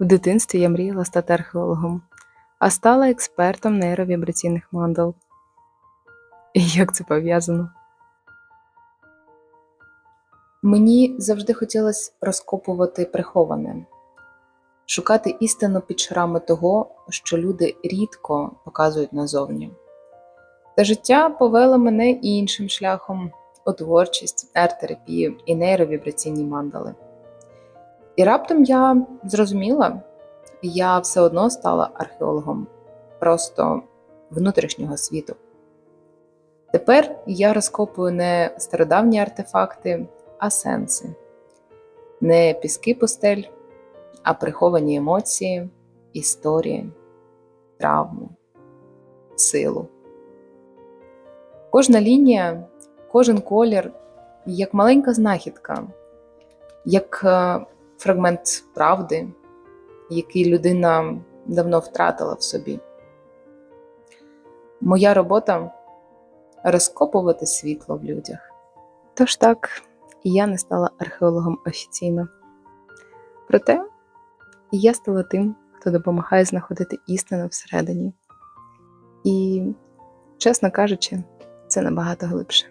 В дитинстві я мріяла стати археологом, а стала експертом нейровібраційних мандал. І як це пов'язано? Мені завжди хотілося розкопувати приховане, шукати істину під шарами того, що люди рідко показують назовні. Та життя повело мене іншим шляхом у творчість, арт-терапію і нейровібраційні мандали. І раптом я зрозуміла, я все одно стала археологом просто внутрішнього світу. Тепер я розкопую не стародавні артефакти, а сенси, не піски пустель, а приховані емоції, історії, травми, силу. Кожна лінія, кожен колір як маленька знахідка, як е, фрагмент правди, який людина давно втратила в собі. Моя робота розкопувати світло в людях. Тож так, я не стала археологом офіційно. Проте я стала тим, хто допомагає знаходити істину всередині. І, чесно кажучи, це набагато глибше.